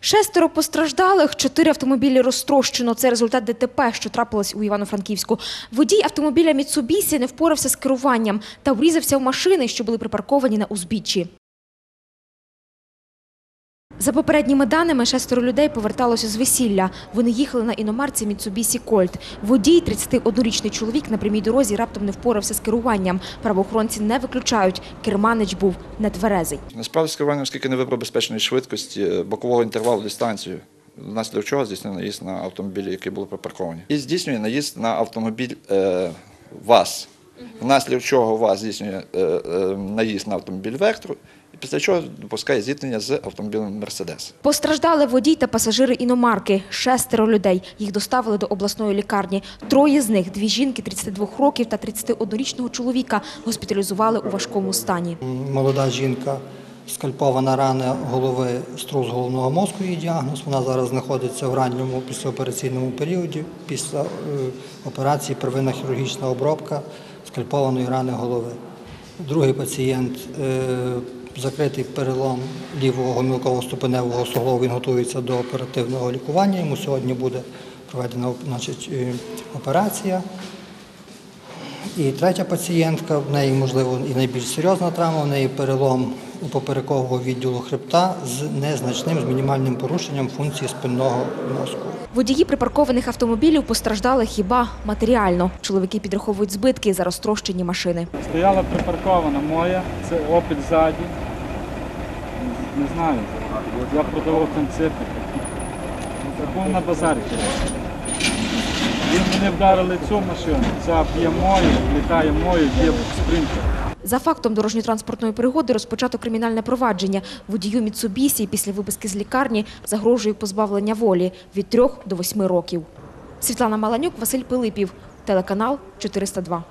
Шестеро постраждалих, чотири автомобілі розтрощено. Це результат ДТП, що трапилось у Івано-Франківську. Водій автомобіля Міцубісі не впорався з керуванням та врізався в машини, що були припарковані на узбіччі. За попередніми даними, шестеро людей поверталося з весілля. Вони їхали на іномарці Міцубісі Кольт. Водій, 31-річний чоловік, на прямій дорозі раптом не впорався з керуванням. Правоохоронці не виключають, керманич був нетверезий. Насправді з керуванням, оскільки не вибрав безпечної швидкості, е, бокового інтервалу дистанцію, внаслідок чого здійснив наїзд на автомобілі, які були припарковані. І здійснює наїзд на автомобіль е, ВАЗ, внаслідок чого ВАЗ здійснює е, е, наїзд на автомобіль Вектор, після чого допускає зіткнення з автомобілем Мерседес. Постраждали водій та пасажири іномарки. Шестеро людей. Їх доставили до обласної лікарні. Троє з них, дві жінки 32 років та 31-річного чоловіка, госпіталізували у важкому стані. Молода жінка, скальпована рана голови, струс головного мозку, її діагноз. Вона зараз знаходиться в ранньому післяопераційному періоді. Після е, операції первинна хірургічна обробка скальпованої рани голови. Другий пацієнт е, закритий перелом лівого гомілково ступеневого суглобу. Він готується до оперативного лікування. Йому сьогодні буде проведена значить, е, операція. І третя пацієнтка, в неї, можливо, і найбільш серйозна травма, в неї перелом поперекового відділу хребта з незначним, з мінімальним порушенням функції спинного мозку. Водії припаркованих автомобілів постраждали хіба матеріально. Чоловіки підраховують збитки за розтрощені машини. Стояла припаркована моя, це опіль ззаді. Не знаю. Я продавав там цифри. Був на базарі. Він мене вдарили цю машину, ця б'є мою, літає мою, б'є спринтер. За фактом дорожньо-транспортної пригоди розпочато кримінальне провадження. Водію Міцубісі після виписки з лікарні загрожує позбавлення волі від 3 до 8 років. Світлана Маланюк, Василь Пилипів, телеканал 402.